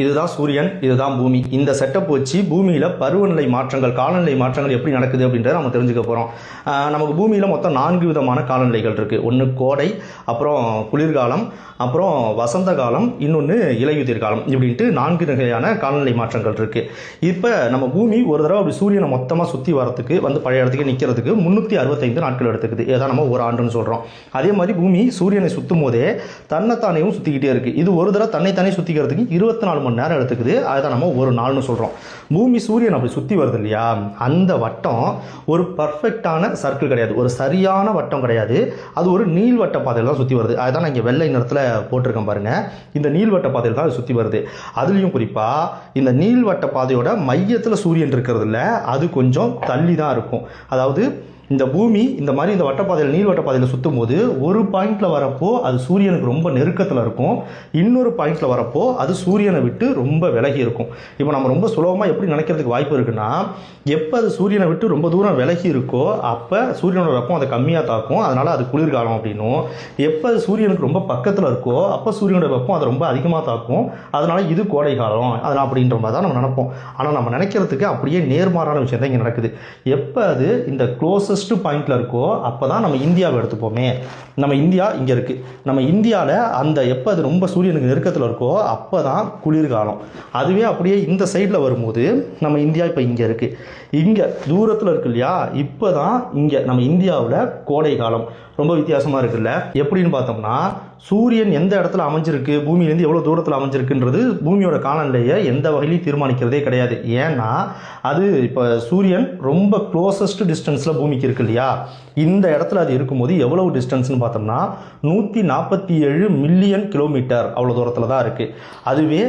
இதுதான் சூரியன் இதுதான் பூமி. இந்த செட்டப் வச்சு பூமியில் பருவநிலை மாற்றங்கள் காலநிலை மாற்றங்கள் எப்படி நடக்குது அப்படின்றத நம்ம தெரிஞ்சுக்க போகிறோம் நமக்கு பூமியில் மொத்தம் நான்கு விதமான காலநிலைகள் இருக்குது ஒன்று கோடை அப்புறம் குளிர்காலம் அப்புறம் வசந்த காலம் இன்னொன்று இலையுதிர் காலம் இப்படின்ட்டு நான்கு வகையான காலநிலை மாற்றங்கள் இருக்குது இப்போ நம்ம பூமி ஒரு தடவை அப்படி சூரியனை மொத்தமாக சுற்றி வரத்துக்கு வந்து பழைய இடத்துக்கு நிற்கிறதுக்கு முந்நூற்றி அறுபத்தைந்து நாட்கள் எடுத்துக்குது. இதான் நம்ம ஒரு ஆண்டுன்னு சொல்கிறோம் அதே மாதிரி பூமி சூரியனை சுற்றும் போதே தன்னைத்தானேவும் சுற்றிக்கிட்டே இருக்குது இது ஒரு தடவை தன்னைத்தானே சுற்றிக்கிறதுக்கு இருபத்தி நாலு மணி நேரம் எடுத்துக்குது. அதுதான் நம்ம ஒரு நாள்னு சொல்கிறோம் பூமி சூரியன் அப்படி சுற்றி வருது இல்லையா? அந்த வட்டம் ஒரு பர்ஃபெக்டான சர்க்கிள் கிடையாது. ஒரு சரியான வட்டம் கிடையாது. அது ஒரு நீள்வட்ட பாதையில் தான் சுற்றி வருது. அதுதான் நான் இங்கே வெள்ளை நிறத்தில் போட்டிருக்கேன் பாருங்கள் இந்த நீள்வட்ட பாதையில் தான் அது சுற்றி வருது. அதுலேயும் குறிப்பாக இந்த நீள்வட்ட பாதையோட மையத்தில் சூரியன் இருக்கிறது அது கொஞ்சம் தள்ளி தான் இருக்கும். அதாவது இந்த பூமி இந்த மாதிரி இந்த வட்டப்பாதையில் நீள்வட்டப்பாதையில் சுற்றும் போது ஒரு பாயிண்டில் வரப்போ அது சூரியனுக்கு ரொம்ப நெருக்கத்தில் இருக்கும். இன்னொரு பாயிண்டில் வரப்போ அது சூரியனை விட்டு ரொம்ப விலகி இருக்கும். இப்போ நம்ம ரொம்ப சுலபமாக எப்படி நினைக்கிறதுக்கு வாய்ப்பு இருக்குன்னா எப்போ அது சூரியனை விட்டு ரொம்ப தூரம் விலகி இருக்கோ அப்போ சூரியனோட வெப்பம் அதை கம்மியாக தாக்கும். அதனால் அது குளிர்காலம் அப்படின்னும். எப்போ அது சூரியனுக்கு ரொம்ப பக்கத்தில் இருக்கோ அப்போ சூரியனோட வெப்பம் அதை ரொம்ப அதிகமாக தாக்கும். அதனால் இது கோடை காலம் அதனால் அப்படின்ற மாதிரி தான் நம்ம நினைப்போம். ஆனால் நம்ம நினைக்கிறதுக்கு அப்படியே நேர்மாறான விஷயம் தான் இங்கே நடக்குது. எப்போ அது இந்த க்ளோசஸ்ட் பாயிண்ட்டில் இருக்கோ அப்போ தான் நம்ம இந்தியாவை எடுத்துப்போமே. நம்ம இந்தியா இங்கே இருக்குது நம்ம இந்தியாவில் அந்த எப்போ அது ரொம்ப சூரியனுக்கு நெருக்கத்தில் இருக்கோ அப்போ தான் குளிர்காலம். அதுவே அப்படியே இந்த சைடில் வரும்போது நம்ம இந்தியா இப்போ இங்கே இருக்குது இங்கே தூரத்தில் இருக்கு இல்லையா? இப்போ தான் இங்கே நம்ம இந்தியாவில் கோடை காலம். ரொம்ப வித்தியாசமாக இருக்குல்ல? எப்படின்னு பார்த்தோம்னா சூரியன் எந்த இடத்துல அமைஞ்சிருக்கு பூமியிலேருந்து எவ்வளோ தூரத்தில் அமைஞ்சிருக்குன்றது பூமியோட காலநிலையை எந்த வகையிலையும் தீர்மானிக்கிறதே கிடையாது. ஏன்னா அது இப்போ சூரியன் ரொம்ப க்ளோசஸ்ட் டிஸ்டன்ஸில் பூமிக்கு இருக்கு இல்லையா? இந்த இடத்துல அது இருக்கும்போது எவ்வளவு டிஸ்டன்ஸ்னு பார்த்தோம்னா நூற்றி நாற்பத்தி ஏழு மில்லியன் கிலோமீட்டர் அவ்வளோ தூரத்தில் தான் இருக்குது அதுவே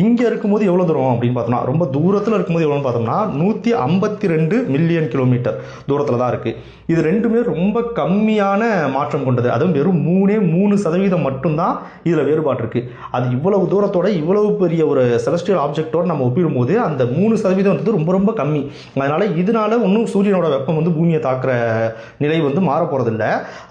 இங்கே இருக்கும்போது எவ்வளோ தூரம் அப்படின்னு பார்த்தோம்னா ரொம்ப தூரத்தில் இருக்கும்போது எவ்வளோன்னு பார்த்தோம்னா நூற்றி ஐம்பத்தி ரெண்டு மில்லியன் கிலோமீட்டர் தூரத்தில் தான் இருக்குது இது ரெண்டுமே ரொம்ப கம்மியான மாற்றம் கொண்டது. அதுவும் வெறும் மூணே மூணு சதவீதம் மட்டும்தான் இதில் வேறுபாடு இருக்குது அது இவ்வளவு தூரத்தோட இவ்வளவு பெரிய ஒரு செலஸ்டியல் ஆப்ஜெக்டோடு நம்ம ஒப்பிடும்போது அந்த மூணு சதவீதம் வந்து ரொம்ப ரொம்ப கம்மி. அதனால் இதனால ஒன்றும் சூரியனோட வெப்பம் வந்து பூமியை தாக்குற நிலை வந்து மாற போகிறதில்ல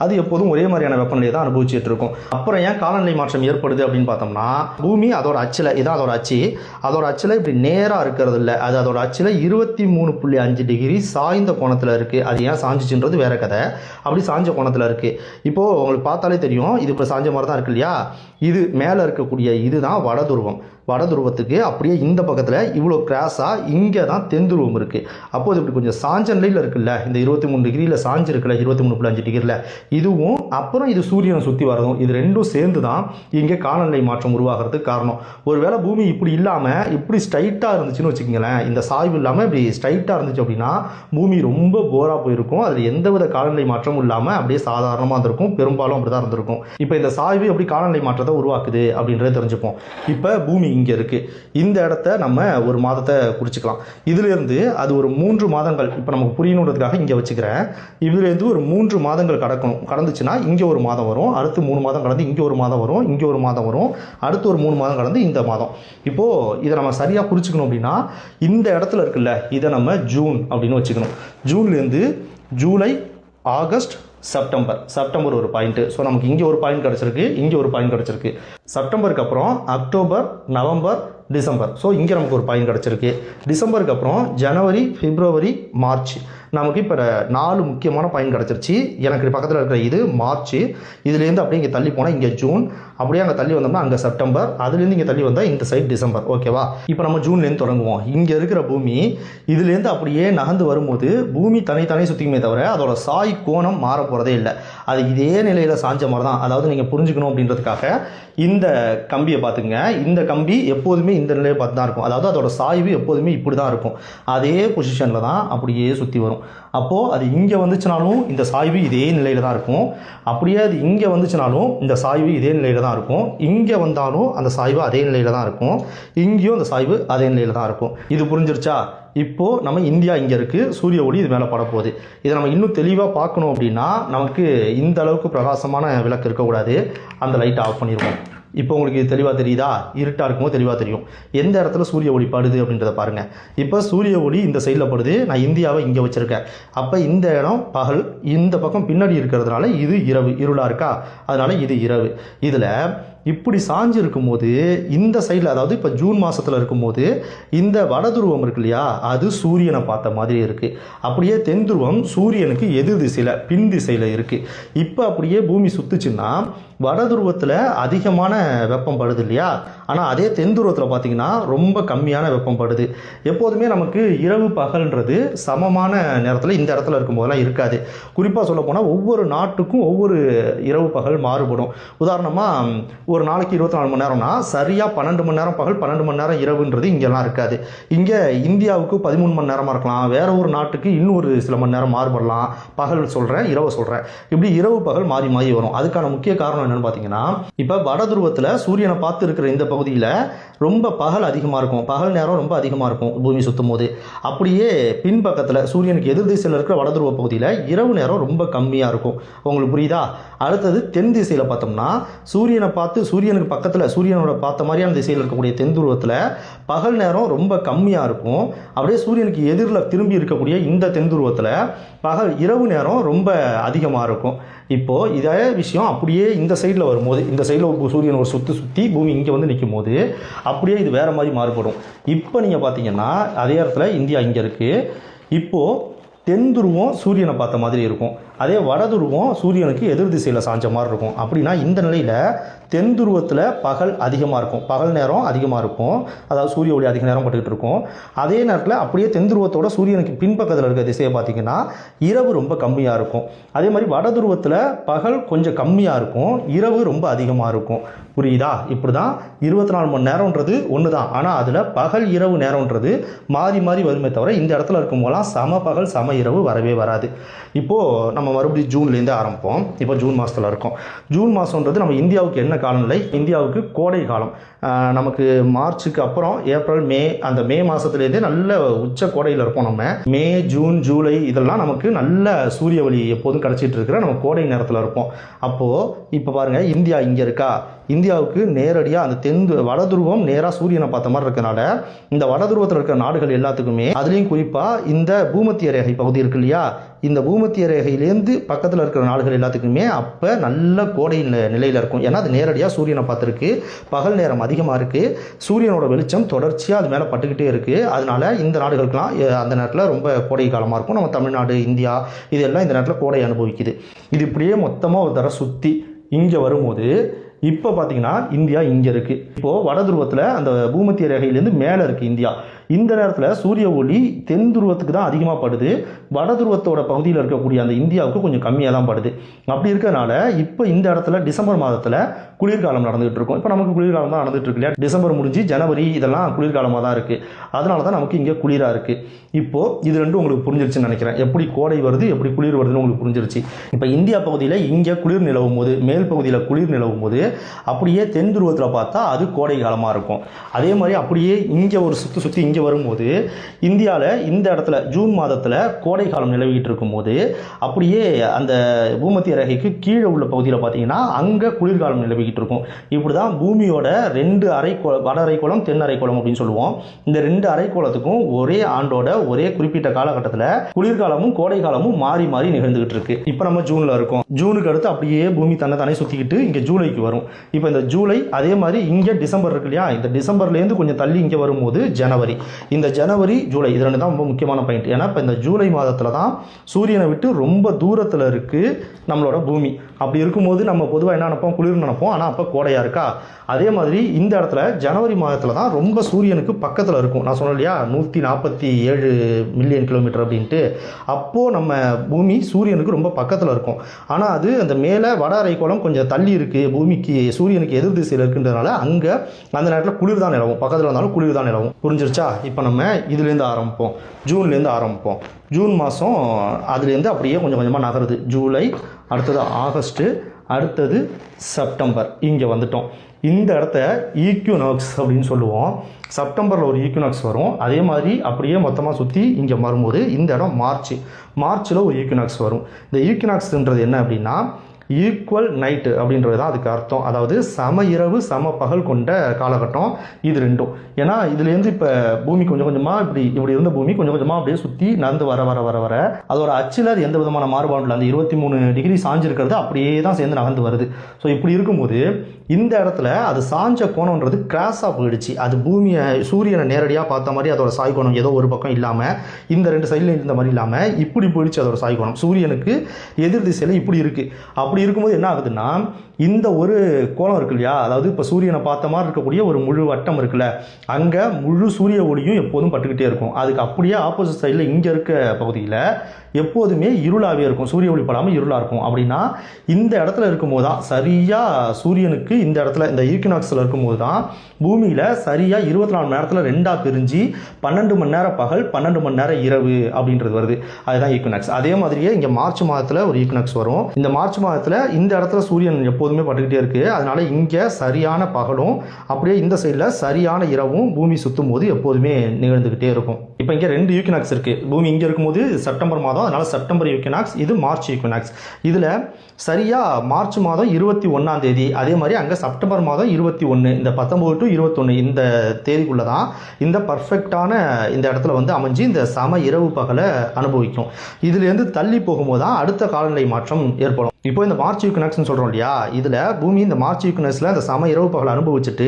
அது எப்போதும் ஒரே மாதிரியான வெப்பநிலையை தான் அனுபவிச்சுட்டு இருக்கும். அப்புறம் ஏன் காலநிலை மாற்றம் ஏற்படுது அப்படின்னு பார்த்தோம்னா பூமி அதோட அச்சில் இதான் அதோட அச்சு. அதோட அச்சில் இப்படி நேராக இருக்கிறது இல்லை. அது அதோட அச்சில் இருபத்தி மூணு புள்ளி அஞ்சு டிகிரி சாய்ந்த கோணத்தில் இருக்குது அது ஏன் சாஞ்சிச்சுன்றது வேற கதை. அப்படி சாஞ்ச கோணத்தில் இருக்குது இப்போது உங்களுக்கு பார்த்தாலே தெரியும் இது இப்போ சாஞ்ச மாதிரி தான் இருக்கு இல்லையா? இது மேலே இருக்கக்கூடிய இதுதான் வடதுருவம். வடதுருவத்துக்கு அப்படியே இந்த பக்கத்தில் இவ்வளோ கிராஸாக இங்கே தான் தென்துருவம் இருக்குது அப்போது இப்படி கொஞ்சம் சாஞ்ச நிலையில் இருக்குல்ல? இந்த இருபத்தி மூணு டிகிரியில் சாஞ்சிருக்குல்ல இருபத்தி மூணு புள்ளி அஞ்சு டிகிரியில். இதுவும் அப்புறம் இது சூரியனை சுற்றி வரதும் இது ரெண்டும் சேர்ந்து தான் இங்கே காலநிலை மாற்றம் உருவாகிறதுக்கு காரணம். ஒருவேளை பூமி இப்படி இல்லாமல் இப்படி ஸ்ட்ரைட்டாக இருந்துச்சுன்னு வச்சுக்கோங்களேன் இந்த சாய்வு இல்லாமல் இப்படி ஸ்ட்ரைட்டாக இருந்துச்சு அப்படின்னா பூமி ரொம்ப போராக போயிருக்கும். அதில் எந்தவித காலநிலை மாற்றமும் இல்லாமல் அப்படியே சாதாரணமாக இருந்திருக்கும். பெரும்பாலும் அப்படி தான் இருந்திருக்கும். இப்போ இந்த சாய்வு எப்படி காலநிலை மாற்றத்தை உருவாக்குது அப்படின்றத தெரிஞ்சுப்போம். இப்போ பூமி இங்கே இருக்குது இந்த இடத்த நம்ம ஒரு மாதத்தை குறிச்சிக்கலாம். இதுலேருந்து அது ஒரு மூன்று மாதங்கள் இப்போ நமக்கு புரியணுன்றதுக்காக இங்கே வச்சுக்கிறேன். இதுலேருந்து ஒரு மூன்று மாதங்கள் கடக்கணும். கடந்துச்சுன்னா இங்கே ஒரு மாதம் வரும் அடுத்து மூணு மாதம் கடந்து இங்கே ஒரு மாதம் வரும் இங்கே ஒரு மாதம் வரும் அடுத்து ஒரு மூணு மாதம் கடந்து இந்த மாதம். இப்போது இதை நம்ம சரியாக குறிச்சிக்கணும் அப்படின்னா இந்த இடத்துல இருக்குல்ல இதை நம்ம ஜூன் அப்படின்னு வச்சுக்கணும். ஜூன்லேருந்து ஜூலை ஆகஸ்ட் செப்டம்பர். செப்டம்பர் ஒரு பாயிண்ட்டு ஸோ நமக்கு இங்கே ஒரு பாயிண்ட் கிடச்சிருக்கு இங்கே ஒரு பாயிண்ட் கிடச்சிருக்கு. செப்டம்பருக்கு அப்புறம் அக்டோபர் நவம்பர் டிசம்பர். ஸோ இங்கே நமக்கு ஒரு பாயிண்ட் கிடச்சிருக்கு. டிசம்பருக்கு அப்புறம் ஜனவரி பிப்ரவரி மார்ச். நமக்கு இப்போ நாலு முக்கியமான பாயிண்ட் கிடச்சிருச்சு. எனக்கு பக்கத்தில் இருக்கிற இது மார்ச். இதுலேருந்து அப்படியே இங்கே தள்ளி போனால் இங்கே ஜூன். அப்படியே அங்கே தள்ளி வந்தோம்னா அங்கே செப்டம்பர். அதுலேருந்து இங்கே தள்ளி வந்தால் இந்த சைட் டிசம்பர். ஓகேவா இப்போ நம்ம ஜூன்லேருந்து தொடங்குவோம். இங்கே இருக்கிற பூமி இதுலேருந்து அப்படியே நகர்ந்து வரும்போது பூமி தனித்தனி சுற்றிக்குமே தவிர அதோட சாய் கோணம் மாற போகிறதே இல்லை. அது இதே நிலையில் சாஞ்ச மாதிரி தான் அதாவது நீங்கள் புரிஞ்சுக்கணும் அப்படின்றதுக்காக இந்த கம்பியை பார்த்துங்க இந்த கம்பி எப்போதுமே இந்த நிலையை பார்த்து தான் இருக்கும். அதாவது அதோட சாய்வு எப்போதுமே இப்படி தான் இருக்கும். அதே பொசிஷனில் தான் அப்படியே சுற்றி வரும். அப்போது அது இங்கே வந்துச்சுனாலும் இந்த சாய்வு இதே நிலையில் தான் இருக்கும். அப்படியே அது இங்கே வந்துச்சுனாலும் இந்த சாய்வு இதே நிலையில் தான் இருக்கும். இங்கே வந்தாலும் அந்த சாய்வு அதே நிலையில் தான் இருக்கும். இங்கேயும் அந்த சாய்வு அதே நிலையில் தான் இருக்கும். இது புரிஞ்சிருச்சா? இப்போது நம்ம இந்தியா இங்கே இருக்குது சூரிய ஒளி இது மேலே படப்போகுது. இதை நம்ம இன்னும் தெளிவாக பார்க்கணும் அப்படின்னா நமக்கு இந்த அளவுக்கு பிரகாசமான விளக்கு இருக்கக்கூடாது. அந்த லைட்டை ஆஃப் பண்ணிடுவோம் இப்போ உங்களுக்கு இது தெளிவாக தெரியுதா? இருட்டாக இருக்கும்போது தெளிவாக தெரியும். எந்த இடத்துல சூரிய ஒளி படுது அப்படின்றத பாருங்கள் இப்போ சூரிய ஒளி இந்த சைடில் படுது. நான் இந்தியாவை இங்கே வச்சுருக்கேன். அப்போ இந்த இடம் பகல் இந்த பக்கம் பின்னாடி இருக்கிறதுனால இது இரவு இருளாக இருக்கா? அதனால் இது இரவு. இதில் இப்படி சாஞ்சு இருக்கும்போது இந்த சைடில் அதாவது இப்போ ஜூன் மாதத்தில் இருக்கும்போது இந்த வட துருவம் இருக்கு இல்லையா அது சூரியனை பார்த்த மாதிரி இருக்குது அப்படியே தென் துருவம் சூரியனுக்கு எதிர் திசையில் பின் திசையில் இருக்குது இப்போ அப்படியே பூமி சுத்துச்சுன்னா வட துருவத்தில் அதிகமான வெப்பம் படுது இல்லையா? ஆனால் அதே தென் துருவத்தில் பார்த்தீங்கன்னா ரொம்ப கம்மியான வெப்பம் படுது. எப்போதுமே நமக்கு இரவு பகல்ன்றது சமமான நேரத்தில் இந்த இடத்துல இருக்கும்போதெல்லாம் இருக்காது. குறிப்பாக சொல்ல போனால் ஒவ்வொரு நாட்டுக்கும் ஒவ்வொரு இரவு பகல் மாறுபடும். உதாரணமாக ஒரு நாளைக்கு இருபத்தி நாலு மணி நேரம்னா சரியாக பன்னெண்டு மணி நேரம் பகல் பன்னெண்டு மணி நேரம் இரவுன்றது இங்கெல்லாம் இருக்காது. இங்கே இந்தியாவுக்கு பதிமூணு மணி நேரமாக இருக்கலாம். வேற ஒரு நாட்டுக்கு இன்னும் ஒரு சில மணி நேரம் மாறுபடலாம். பகல் சொல்கிறேன் இரவு சொல்கிறேன் இப்படி இரவு பகல் மாறி மாறி வரும். அதுக்கான முக்கிய காரணம் என்னென்னு பார்த்தீங்கன்னா இப்போ வட துருவத்தில் சூரியனை பார்த்து இருக்கிற இந்த பகுதியில் ரொம்ப பகல் அதிகமாக இருக்கும். பகல் நேரம் ரொம்ப அதிகமாக இருக்கும் பூமி சுற்றும் போது. அப்படியே பின்பக்கத்தில் சூரியனுக்கு எதிர் திசையில் இருக்கிற வடதுருவ பகுதியில் இரவு நேரம் ரொம்ப கம்மியாக இருக்கும். உங்களுக்கு புரியுதா? அடுத்தது தென் திசையில் பார்த்தோம்னா சூரியனை பார்த்து சூரியனுக்கு பக்கத்தில் சூரியனோட பார்த்த மாதிரியான திசையில் இருக்கக்கூடிய தென் துருவத்தில் பகல் நேரம் ரொம்ப கம்மியாக இருக்கும். அப்படியே சூரியனுக்கு எதிரில் திரும்பி இருக்கக்கூடிய இந்த தென் துருவத்தில் பகல் இரவு நேரம் ரொம்ப அதிகமாக இருக்கும். இப்போது இதே விஷயம் அப்படியே இந்த சைடில் வரும்போது இந்த சைடில் சூரியன் ஒரு சுற்றி சுற்றி பூமி இங்கே வந்து நிற்கும் போது அப்படியே இது வேறு மாதிரி மாறுபடும். இப்போ நீங்கள் பார்த்தீங்கன்னா அதே இடத்துல இந்தியா இங்கே இருக்குது இப்போது தென் துருவம் சூரியனை பார்த்த மாதிரி இருக்கும். அதே வடதுருவம் சூரியனுக்கு எதிர் திசையில் சாஞ்ச மாதிரி இருக்கும். அப்படின்னா இந்த நிலையில் தென் துருவத்தில் பகல் அதிகமாக இருக்கும். பகல் நேரம் அதிகமாக இருக்கும். அதாவது சூரிய ஒளி அதிக நேரம் பட்டுக்கிட்டு இருக்கும். அதே நேரத்தில் அப்படியே தென் துருவத்தோட சூரியனுக்கு பின்பக்கத்தில் இருக்க திசையை பார்த்தீங்கன்னா இரவு ரொம்ப கம்மியாக இருக்கும். அதே மாதிரி வடதுருவத்தில் பகல் கொஞ்சம் கம்மியாக இருக்கும். இரவு ரொம்ப அதிகமாக இருக்கும். புரியுதா? இப்படி தான் இருபத்தி நாலு மணி நேரம்ன்றது ஒன்று தான் ஆனால் அதில் பகல் இரவு நேரம்ன்றது மாறி மாறி வருமே தவிர இந்த இடத்துல இருக்கும் போதெல்லாம் சம பகல் சம இரவு வரவே வராது. இப்போது நம்ம நம்ம மறுபடியும் ஜூன்லேருந்து ஆரம்பிப்போம். இப்போ ஜூன் மாதத்தில் இருக்கோம். ஜூன் மாதம்ன்றது நம்ம இந்தியாவுக்கு என்ன காலநிலை? இந்தியாவுக்கு கோடை காலம். நமக்கு மார்ச்சுக்கு அப்புறம் ஏப்ரல் மே அந்த மே மாதத்துலேருந்தே நல்ல உச்ச கோடையில் இருப்போம் நம்ம. மே ஜூன் ஜூலை இதெல்லாம் நமக்கு நல்ல சூரிய ஒளி எப்போதும் கிடச்சிட்டு இருக்கிற நம்ம கோடை நேரத்தில் இருப்போம். அப்போது இப்போ பாருங்கள் இந்தியா இங்கே இருக்கா? இந்தியாவுக்கு நேரடியாக அந்த தென் வட துருவம் நேராக சூரியனை பார்த்த மாதிரி இருக்கனால இந்த வட துருவத்தில் இருக்கிற நாடுகள் எல்லாத்துக்குமே அதுலேயும் குறிப்பாக இந்த பூமத்திய ரேகை பகுதி இருக்கு இல்லையா? இந்த பூமத்திய ரேகையிலேருந்து பக்கத்தில் இருக்கிற நாடுகள் எல்லாத்துக்குமே அப்போ நல்ல கோடை நிலையில் இருக்கும். ஏன்னா அது நேரடியாக சூரியனை பார்த்துருக்கு. பகல் நேரம் அதிகமாக இருக்குது சூரியனோட வெளிச்சம் தொடர்ச்சியாக அது மேலே பட்டுக்கிட்டே இருக்குது அதனால இந்த நாடுகளுக்கெல்லாம் அந்த நேரத்தில் ரொம்ப கோடை காலமாக இருக்கும். நம்ம தமிழ்நாடு இந்தியா இதெல்லாம் இந்த நேரத்தில் கோடை அனுபவிக்குது. இது இப்படியே மொத்தமாக ஒரு தடவை சுற்றி இங்கே வரும்போது இப்போ பார்த்தீங்கன்னா இந்தியா இங்கே இருக்குது இப்போது வட துருவத்தில் அந்த பூமத்திய ரேகையிலேருந்து மேலே இருக்குது இந்தியா. இந்த நேரத்தில் சூரிய ஒளி தென் துருவத்துக்கு தான் அதிகமாக படுது. வட துருவத்தோட பகுதியில் இருக்கக்கூடிய அந்த இந்தியாவுக்கு கொஞ்சம் கம்மியாக தான் படுது. அப்படி இருக்கிறனால இப்போ இந்த இடத்துல டிசம்பர் மாதத்தில் குளிர்காலம் நடந்துகிட்டு இருக்கும். இப்போ நமக்கு குளிர்காலம் தான் நடந்துட்டு இருக்கு இல்லையா? டிசம்பர் முடிஞ்சு ஜனவரி இதெல்லாம் குளிர்காலமாக தான் இருக்குது அதனால தான் நமக்கு இங்கே குளிராக இருக்குது இப்போது இது ரெண்டும் உங்களுக்கு புரிஞ்சிருச்சுன்னு நினைக்கிறேன். எப்படி கோடை வருது எப்படி குளிர் வருதுன்னு உங்களுக்கு புரிஞ்சிருச்சு. இப்போ இந்தியா பகுதியில் இங்கே குளிர் நிலவும் போது மேல் பகுதியில் குளிர் நிலவும் போது அப்படியே தென் துருவத்தில் பார்த்தா அது கோடை காலமாக இருக்கும். அதே மாதிரி அப்படியே இங்கே ஒரு சுற்றி சுற்றி இங்கே வரும்போது இந்தியாவில் இந்த இடத்துல ஜூன் மாதத்தில் கோடை காலம் நிலவிக்கிட்டு இருக்கும்போது அப்படியே அந்த பூமத்திய ரேகைக்கு கீழே உள்ள பகுதியில் பார்த்தீங்கன்னா அங்கே குளிர்காலம் நிலவிக்கிட்டு இருக்கும். இப்படி தான் பூமியோட ரெண்டு அரைக்கோள வட அரைக்கோளம் தென் அரைக்கோளம் அப்படின்னு சொல்லுவோம். இந்த ரெண்டு அரைக்கோளத்துக்கும் ஒரே ஆண்டோட ஒரே குறிப்பிட்ட காலகட்டத்தில் குளிர்காலமும் கோடை காலமும் மாறி மாறி நிகழ்ந்துகிட்டு இருக்கு. இப்போ நம்ம ஜூனில் இருக்கோம். ஜூனுக்கு அடுத்து அப்படியே பூமி தன்னை தானே சுற்றிக்கிட்டு இங்கே ஜூலைக்கு வரும். இப்போ இந்த ஜூலை அதே மாதிரி இங்கே டிசம்பர் இருக்கு இல்லையா? இந்த டிசம்பர்லேருந்து கொஞ்சம் தள்ளி இங்கே வரும்போது ஜனவரி. இந்த ஜனவரி ஜூலை இது ரெண்டு தான் ரொம்ப முக்கியமான பாயிண்ட் ஏன்னா இப்போ இந்த ஜூலை மாதத்தில் தான் சூரியனை விட்டு ரொம்ப தூரத்தில் இருக்குது நம்மளோட பூமி. அப்படி இருக்கும்போது நம்ம பொதுவாக என்ன நினைப்போம்? குளிர் நினைப்போம். ஆனால் அப்போ கோடையாக இருக்கா? அதே மாதிரி இந்த இடத்துல ஜனவரி மாதத்தில் தான் ரொம்ப சூரியனுக்கு பக்கத்தில் இருக்கும். நான் சொன்னேன் இல்லையா? நூற்றி நாற்பத்தி ஏழு மில்லியன் கிலோமீட்டர் அப்படின்ட்டு. அப்போது நம்ம பூமி சூரியனுக்கு ரொம்ப பக்கத்தில் இருக்கும். ஆனால் அது அந்த மேலே வட அரைக்கோளம் கொஞ்சம் தள்ளி இருக்குது பூமிக்கு சூரியனுக்கு எதிர் திசையில் இருக்குன்றதுனால அங்கே அந்த நேரத்தில் குளிர் தான் நிலவும். பக்கத்தில் இருந்தாலும் குளிர் தான் நிலவும். புரிஞ்சிருச்சா? இப்போ நம்ம இதுலேருந்து ஆரம்பிப்போம். ஜூன்லேருந்து ஆரம்பிப்போம். ஜூன் மாதம் அதுலேருந்து அப்படியே கொஞ்சம் கொஞ்சமாக நகருது. ஜூலை அடுத்தது ஆகஸ்ட்டு அடுத்தது செப்டம்பர். இங்கே வந்துட்டோம். இந்த இடத்த ஈக்யூனாக்ஸ் அப்படின்னு சொல்லுவோம். செப்டம்பரில் ஒரு ஈக்யூனாக்ஸ் வரும். அதே மாதிரி அப்படியே மொத்தமாக சுற்றி இங்கே வரும்போது இந்த இடம் மார்ச். மார்ச்சில் ஒரு ஈக்யூனாக்ஸ் வரும். இந்த ஈக்யூனாக்ஸ்ன்றது என்ன அப்படின்னா ஈக்குவல் நைட்டு அப்படின்றது தான் அதுக்கு அர்த்தம். அதாவது சம இரவு சம பகல் கொண்ட காலகட்டம் இது ரெண்டும். ஏன்னா இதுலேருந்து இப்போ பூமி கொஞ்சம் கொஞ்சமாக இப்படி இப்படி இருந்த பூமி கொஞ்சம் கொஞ்சமாக அப்படியே சுற்றி நடந்து வர வர வர வர அதோட அச்சில் அது எந்த விதமான மாறுபாடும் இல்லை. அந்த இருபத்தி மூணு டிகிரி சாஞ்சிருக்கிறது அப்படியே தான் சேர்ந்து நகர்ந்து வருது. ஸோ இப்படி இருக்கும்போது இந்த இடத்துல அது சாஞ்ச கோணம்ன்றது கிராஸாக போயிடுச்சு. அது பூமியை சூரியனை நேரடியாக பார்த்த மாதிரி அதோட சாய் கோணம் ஏதோ ஒரு பக்கம் இல்லாமல் இந்த ரெண்டு சைடில் இருந்த மாதிரி இல்லாமல் இப்படி போயிடுச்சு அதோட சாய் கோணம். சூரியனுக்கு எதிர் திசையில் இப்படி இருக்குது அப்படி இருக்கும்போது என்ன ஆகுதுன்னா இந்த ஒரு கோணம் இருக்கு இல்லையா? அதாவது இப்போ சூரியனை பார்த்த மாதிரி இருக்கக்கூடிய ஒரு முழு வட்டம் இருக்குல்ல அங்கே முழு சூரிய ஒளியும் எப்போதும் பட்டுக்கிட்டே இருக்கும். அதுக்கு அப்படியே ஆப்போசிட் சைடில் இங்கே இருக்க பகுதியில் எப்போதுமே இருளாகவே இருக்கும். சூரிய ஒளி படாமல் இருளாக இருக்கும். அப்படின்னா இந்த இடத்துல இருக்கும்போது தான் சரியாக சூரியனுக்கு இந்த இடத்துல இந்த ஈக்கினாக்ஸில் இருக்கும்போது தான் பூமியில் சரியாக இருபத்தி நாலு மணி நேரத்தில் ரெண்டாக பிரிஞ்சு பன்னெண்டு மணி நேரம் பகல் பன்னெண்டு மணி நேரம் இரவு அப்படின்றது வருது. அதுதான் ஈக்குனாக்ஸ் அதே மாதிரியே இங்கே மார்ச் மாதத்தில் ஒரு ஈக்குனாக்ஸ் வரும். இந்த மார்ச் மாதத்தில் இந்த இடத்துல சூரியன் எப்போதுமே பட்டுக்கிட்டே இருக்குது அதனால் இங்கே சரியான பகலும் அப்படியே இந்த சைடில் சரியான இரவும் பூமி சுற்றும் போது எப்போதுமே நிகழ்ந்துக்கிட்டே இருக்கும். இப்போ இங்கே ரெண்டு யூக்கினாக்ஸ் இருக்குது பூமி இங்கே இருக்கும்போது செப்டம்பர் மாதம் அதனால் செப்டம்பர் யூக்கினாக்ஸ் இது மார்ச் யூக்கினாக்ஸ் இதில் சரியாக மார்ச் மாதம் இருபத்தி ஒன்றாம் தேதி அதே மாதிரி அங்கே செப்டம்பர் மாதம் இருபத்தி ஒன்று இந்த பத்தொம்போது டு இருபத்தொன்று இந்த தேதிக்குள்ளே தான் இந்த பர்ஃபெக்டான இந்த இடத்துல வந்து அமைஞ்சு இந்த சம இரவு பகலை அனுபவிக்கும். இதுலேருந்து தள்ளி போகும்போது தான் அடுத்த காலநிலை மாற்றம் ஏற்படும். இப்போ இந்த மார்ச் யூக்னக்ஸ்னு சொல்கிறோம் இல்லையா? இதில் பூமி இந்த மார்ச் யூக்கினஸில் இந்த சம இரவு பகலை அனுபவிச்சுட்டு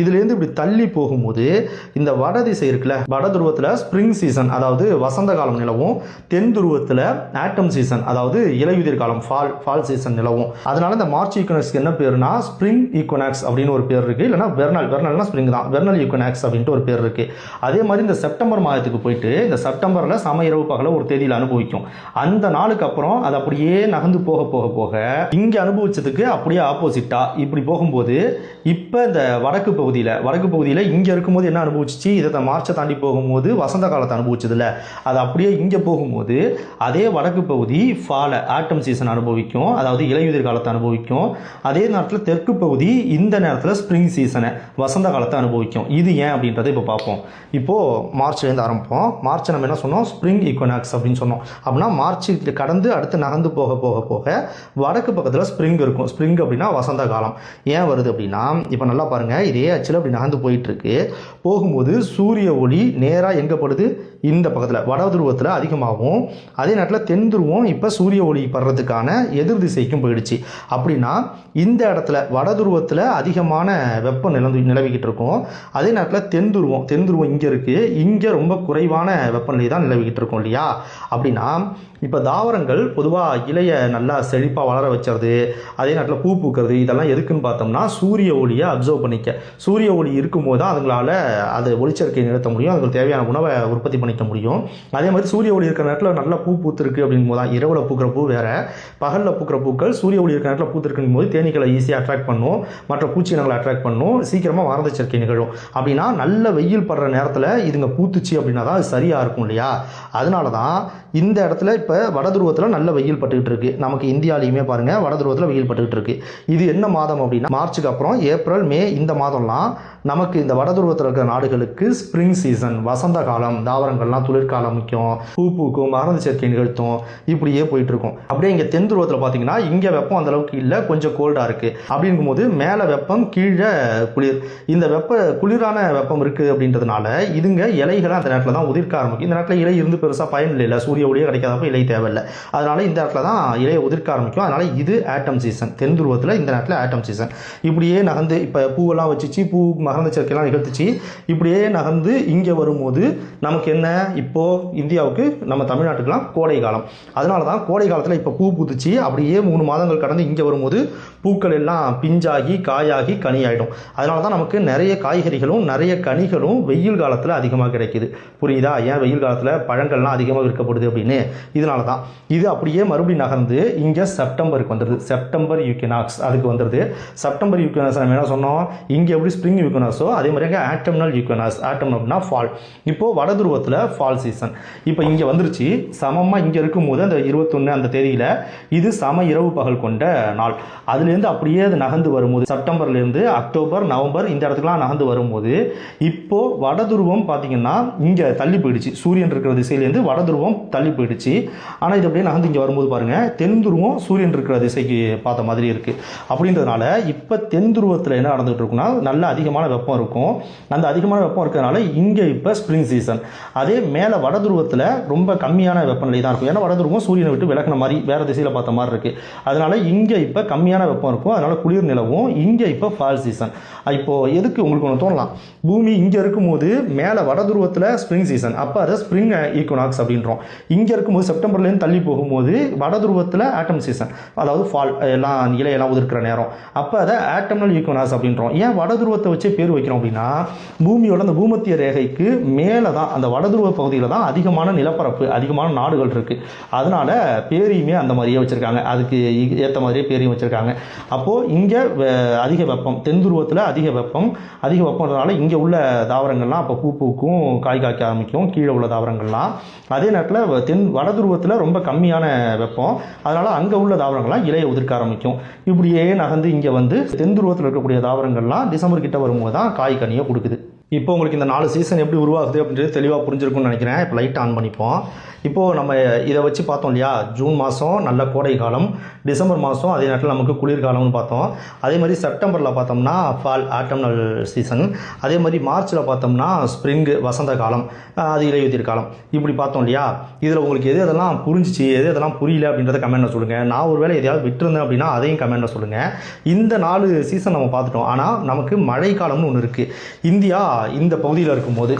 இதுலேருந்து இப்படி தள்ளி போகும்போது இந்த வட திசை இருக்குல்ல வட துருவத்தில் ஸ்ப்ரிங் சீசன் அதாவது வசந்த காலம் நிலவும் தென் துருவத்தில் ஆட்டம் சீசன் அதாவது இலையுதிர் காலம் ஃபால் ஃபால் சீசன் நிலவும். அதனால இந்த மார்ச் ஈக்குனாக்ஸ்க்கு என்ன பேருனா ஸ்ப்ரிங் ஈக்குனாக்ஸ் அப்படின்னு ஒரு பேர் இருக்குது இல்லைனா வெர்னல் வெர்னல்னா ஸ்ப்ரிங் தான். வெர்னல் ஈக்குனாக்ஸ் அப்படின்ட்டு ஒரு பேர் இருக்குது அதே மாதிரி இந்த செப்டம்பர் மாதத்துக்கு போயிட்டு இந்த செப்டம்பரில் சம இரவு பகலை ஒரு தேதியில் அனுபவிக்கும். அந்த நாளுக்கு அப்புறம் அது அப்படியே நகர்ந்து போக போக போக இங்கே அனுபவிச்சதுக்கு அப்படியே ஆப்போசிட்டா இப்படி போகும்போது இப்போ இந்த வடக்கு பகுதியில் வடக்கு பகுதியில் இங்கே இருக்கும்போது என்ன அனுபவிச்சிச்சு? இதை மார்ச்சை தாண்டி போகும்போது வசந்த காலத்தை அனுபவிச்சதில்ல அது அப்படியே இங்கே போகும்போது அதே வடக்கு பகுதி ஃபாலை ஆட்டம் சீசன் அனுபவிக்கும். அதாவது இலையுதிர் காலத்தை அனுபவிக்கும். அதே நேரத்தில் தெற்கு பகுதி இந்த நேரத்தில் ஸ்ப்ரிங் சீசனை வசந்த காலத்தை அனுபவிக்கும். இது ஏன் அப்படின்றத இப்போ பார்ப்போம். இப்போது மார்ச்லேருந்து ஆரம்பிப்போம். மார்ச் நம்ம என்ன சொன்னோம்? ஸ்ப்ரிங் ஈக்குனாக்ஸ் அப்படின்னு சொன்னோம். அப்படின்னா மார்ச் கடந்து அடுத்து நகர்ந்து போக போக போக வடக்கு பக்கத்தில் ஸ்ப்ரிங் இருக்கும். ஸ்ப்ரிங் அப்படின்னா வசந்த காலம். ஏன் வருது அப்படின்னா இப்போ நல்லா பாருங்கள் இதே அச்சில் அப்படி நகர்ந்து போயிட்டுருக்கு போகும்போது சூரிய ஒளி நேராக எங்கே படுது? இந்த பக்கத்தில் வட துருவத்தில் அதிகமாகவும் அதே நேரத்தில் தென் துருவம் இப்போ சூரிய ஒளி படுறதுக்கான எதிர் திசைக்கும் போயிடுச்சு. அப்படின்னா இந்த இடத்துல வட துருவத்தில் அதிகமான வெப்பம் நிலந்து நிலவிக்கிட்டு இருக்கும். அதே நேரத்தில் தென் துருவம் தென் துருவம் இங்கே இருக்குது இங்கே ரொம்ப குறைவான வெப்பநிலை தான் நிலவிக்கிட்டு இருக்கும் இல்லையா? அப்படின்னா இப்போ தாவரங்கள் பொதுவாக இலைய நல்லா செழிப்பாக வளர வச்சுறது அதே நேரத்தில் பூ பூக்கிறது இதெல்லாம் எதுக்குன்னு பார்த்தோம்னா சூரிய ஒளியை அப்சர்வ் பண்ணிக்க. சூரிய ஒளி இருக்கும்போது தான் அதுங்களால் அது ஒளிச்சேர்க்கை நிறுத்த முடியும். அதுங்களுக்கு தேவையான உணவை உற்பத்தி பண்ணிக்க முடியும். அதே மாதிரி சூரிய ஒளி இருக்கிற நேரத்தில் நல்லா பூ பூத்துருக்கு அப்படிங்கும் போது தான் இரவில் பூக்கிற பூ வேறு. பகலில் பூக்கிற பூக்கள் சூரிய ஒளி இருக்கிற நேரத்தில் பூத்துருக்கும் போது தேனீக்களை ஈஸியாக அட்ராக்ட் பண்ணும். மற்ற பூச்சினங்களை அட்ராக்ட் பண்ணும். சீக்கிரமாக மறந்த சேர்க்கை நிகழும். அப்படின்னா நல்ல வெயில் படுற நேரத்தில் இதுங்க பூத்துச்சு அப்படின்னா தான் அது சரியாக இருக்கும் இல்லையா? அதனால தான் இந்த இடத்துல இப்போ வட துருவத்தில் நல்ல வெயில் பட்டுக்கிட்டு இருக்கு. நமக்கு இந்தியாலையுமே பாருங்க வட துருவத்தில் வெயில் பட்டுக்கிட்டு இருக்கு. இது என்ன மாதம் அப்படின்னா மார்ச்சுக்கு அப்புறம் ஏப்ரல் மே இந்த மாதம்லாம் நமக்கு இந்த வட துருவத்தில் இருக்கிற நாடுகளுக்கு ஸ்ப்ரிங் சீசன் வசந்த காலம் தாவரங்கள் காலங்கள்லாம் துளிர்காலம் முக்கியம் பூ பூக்கும் மருந்து சேர்க்கை நிகழ்த்தும் இப்படியே போயிட்டு இருக்கும் அப்படியே இங்கே தென் துருவத்தில் பார்த்தீங்கன்னா இங்கே வெப்பம் அந்த அளவுக்கு இல்லை கொஞ்சம் கோல்டாக இருக்கு. அப்படிங்கும்போது மேலே வெப்பம் கீழே குளிர். இந்த வெப்ப குளிரான வெப்பம் இருக்குது அப்படின்றதுனால இதுங்க இலைகளை அந்த நேரத்தில் தான் உதிர்க்க ஆரம்பிக்கும். இந்த நேரத்தில் இலை இருந்து பெருசாக பயன் இல்லை சூரிய ஒளியே கிடைக்காதப்ப இலை தேவையில்லை. அதனால இந்த இடத்துல தான் இலையை உதிர்க்க ஆரம்பிக்கும். அதனால இது ஆட்டம் சீசன் தென் துருவத்தில் இந்த நேரத்தில் ஆட்டம் சீசன் இப்படியே நகர்ந்து இப்போ பூவெல்லாம் வச்சுச்சு பூ மகர்ந்த சேர்க்கையெல்லாம் நிகழ்த்துச்சு. இப்படியே நகர்ந்து இங்கே வரும்போது நமக்கு என்ன இப்போது இந்தியாவுக்கு நம்ம தமிழ்நாட்டுக்கெலாம் கோடை காலம். அதனால தான் கோடை காலத்தில் இப்போ பூ பூத்துச்சு. அப்படியே மூணு மாதங்கள் கடந்து இங்கே வரும்போது பூக்கள் எல்லாம் பிஞ்சாகி காயாகி கனி ஆகிடும் அதனால தான் நமக்கு நிறைய காய்கறிகளும் நிறைய கனிகளும் வெயில் காலத்தில் அதிகமாக கிடைக்கிது. புரியுதா? ஏன் வெயில் காலத்தில் பழங்கள்லாம் அதிகமாக விற்கப்படுது அப்படின்னு? இதனால தான் இது அப்படியே மறுபடியும் நகர்ந்து இங்கே செப்டம்பருக்கு வந்துடுது செப்டம்பர் யூக்கினாக்ஸ் அதுக்கு வந்துடுது செப்டம்பர் யூக்கினாக்ஸ் நம்ம என்ன சொன்னோம்? இங்கே எப்படி ஸ்ப்ரிங் யூக்கினாக்ஸோ அதே மாதிரி ஆட்டம்னல் யூக்கினாக்ஸ் ஆட்டம் அப்படின்னா ஃபால் இப்போது வட துருவத்தில் ஃபால் சீசன் இப்போ இங்கே வந்துருச்சு. சமமாக இங்கே இருக்கும்போது அந்த இருபத்தொன்று அந்த தேதியில் இது சம இரவு பகல் கொண்ட நாள். அதுலேருந்து அப்படியே அது நகர்ந்து வரும்போது செப்டம்பர்லேருந்து அக்டோபர் நவம்பர் இந்த இடத்துக்குலாம் நகர்ந்து வரும்போது இப்போது வடதுருவம் பார்த்திங்கன்னா பார்த்தீங்கன்னா இங்கே தள்ளி போயிடுச்சு. சூரியன் இருக்கிற திசையிலேருந்து வடதுருவம் தள்ளி போயிடுச்சு. ஆனால் இது அப்படியே நகர்ந்து இங்கே வரும்போது பாருங்கள் தென் துருவம் சூரியன் இருக்கிற திசைக்கு பார்த்த மாதிரி இருக்குது அப்படின்றதுனால இப்போ தென் துருவத்தில் என்ன நடந்துகிட்டு இருக்குன்னா நல்ல அதிகமான வெப்பம் இருக்கும். அந்த அதிகமான வெப்பம் இருக்கிறதுனால இங்கே இப்போ ஸ்ப்ரிங் சீசன் அதே மேலே வட துருவத்தில் ரொம்ப கம்மியான வெப்பநிலை தான் இருக்கும். ஏன்னா வட துருவம் சூரியனை விட்டு விலகின மாதிரி வேறு திசையில் பார்த்த மாதிரி இருக்குது அதனால் இங்கே இப்போ கம்மியான வெப்பம் இருக்கும். அதனால் குளிர் நிலவும் இங்கே இப்போ ஃபால் சீசன் இப்போது எதுக்கு உங்களுக்கு ஒன்று தோணலாம்? பூமி இங்கே இருக்கும்போது மேலே வட துருவத்தில் ஸ்ப்ரிங் சீசன் அப்போ அதை ஸ்ப்ரிங் ஈக்குனாக்ஸ் அப்படின்றோம். இங்கே இருக்கும்போது செப்டம்பர்லேருந்து தள்ளி போகும்போது வட துருவத்தில் ஆட்டம் சீசன் அதாவது ஃபால் எல்லாம் இலையெல்லாம் உதிர்க்கிற நேரம். அப்போ அதை ஆட்டம்னல் ஈக்குனாக்ஸ் அப்படின்றோம். ஏன் வட துருவத்தை வச்சே பேர் வைக்கிறோம் அப்படின்னா பூமியோட அந்த பூமத்திய ரேகைக்கு மேலே தான் அந்த வடதுருவ பகுதியில் தான் அதிகமான நிலப்பரப்பு அதிகமான நாடுகள் இருக்குது அதனால் பேரையுமே அந்த மாதிரியே வச்சுருக்காங்க. அதுக்கு ஏற்ற மாதிரியே பேரையும் வச்சுருக்காங்க. அப்போது இங்கே அதிக வெப்பம் தென் துருவத்தில் அதிக வெப்பம் அதிக வெப்பம்னால இங்கே உள்ள தாவரங்கள்லாம் அப்போ பூ பூக்கும் காய் காய்க்க ஆரம்பிக்கும் கீழே உள்ள தாவரங்கள்லாம். அதே நேரத்தில் தென் வட துருவத்தில் ரொம்ப கம்மியான வெப்பம். அதனால் அங்கே உள்ள தாவரங்கள்லாம் இலையை உதிர்க்க ஆரம்பிக்கும். இப்படியே நகர்ந்து இங்கே வந்து தென் துருவத்தில் இருக்கக்கூடிய தாவரங்கள்லாம் டிசம்பர் கிட்ட வரும்போது தான் காய் கனியை கொடுக்குது. இப்போ உங்களுக்கு இந்த நாலு சீசன் எப்படி உருவாகுது அப்படின்றது தெளிவாக புரிஞ்சிருக்கும்னு நினைக்கிறேன். இப்போ லைட் ஆன் பண்ணிப்போம். இப்போது நம்ம இதை வச்சு பார்த்தோம் இல்லையா? ஜூன் மாதம் நல்ல கோடை காலம் டிசம்பர் மாதம் அதே நேரத்தில் நமக்கு குளிர்காலம்னு பார்த்தோம். அதே மாதிரி செப்டம்பரில் பார்த்தோம்னா ஃபால் ஆட்டம்னல் சீசன் அதே மாதிரி மார்ச்சில் பார்த்தோம்னா ஸ்ப்ரிங்கு வசந்த காலம் அது இலையுதிர் காலம். இப்படி பார்த்தோம் இல்லையா? இதில் உங்களுக்கு எது எதெல்லாம் புரிஞ்சிச்சு எது எதெல்லாம் புரியல அப்படின்றத கமெண்ட்டில் சொல்லுங்கள் நான் ஒரு வேளை எதையாவது விட்டுருந்தேன் அப்படின்னா அதையும் கமெண்ட்டில் சொல்லுங்கள் இந்த நாலு சீசன் நம்ம பார்த்துட்டோம். ஆனால் நமக்கு மழைக்காலம்னு ஒன்று இருக்குது இந்தியா இந்த பகுதியில் இருக்கும்போது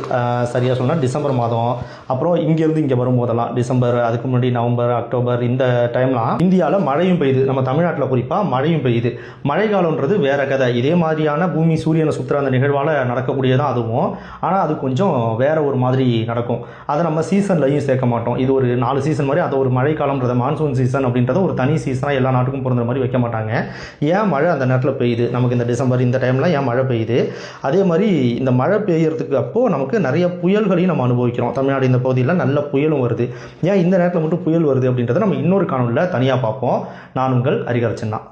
சரியாக சொன்னால் டிசம்பர் மாதம். அப்புறம் இங்கேருந்து இங்கே வரும்போதெல்லாம் டிசம்பர் அதுக்கு முன்னாடி நவம்பர் அக்டோபர் இந்த டைம்லாம் இந்தியாவில் மழையும் பெய்யுது. நம்ம தமிழ்நாட்டில் குறிப்பாக மழையும் பெய்யுது. மழைக்காலன்றது வேறு வேற கதை. இதே மாதிரியான பூமி சூரியனை சுற்றுற அந்த நிகழ்வால் நடக்கக்கூடியதான் அதுவும். ஆனால் அது கொஞ்சம் வேற ஒரு மாதிரி நடக்கும். அதை நம்ம சீசன்லையும் சேர்க்க மாட்டோம். இது ஒரு நாலு சீசன் மாதிரி அதை ஒரு மழை மான்சூன் சீசன் அப்படின்றத ஒரு தனி சீசனாக எல்லா நாட்டுக்கும் பிறந்த மாதிரி வைக்க மாட்டாங்க. ஏன் மழை அந்த நேரத்தில் பெய்யுது? நமக்கு இந்த டிசம்பர் இந்த டைமில் ஏன் மழை பெய்யுது? அதே மாதிரி இந்த மழை மழை பெய்யறதுக்கு அப்போது நமக்கு நிறைய புயல்களையும் நம்ம அனுபவிக்கிறோம். தமிழ்நாடு இந்த பகுதியில் நல்ல புயலும் வருது. ஏன் இந்த நேரத்தில் மட்டும் புயல் வருது அப்படின்றத நம்ம இன்னொரு காணொலியில் தனியாக பார்ப்போம். நான் உங்கள் ஹரிகரச்சன்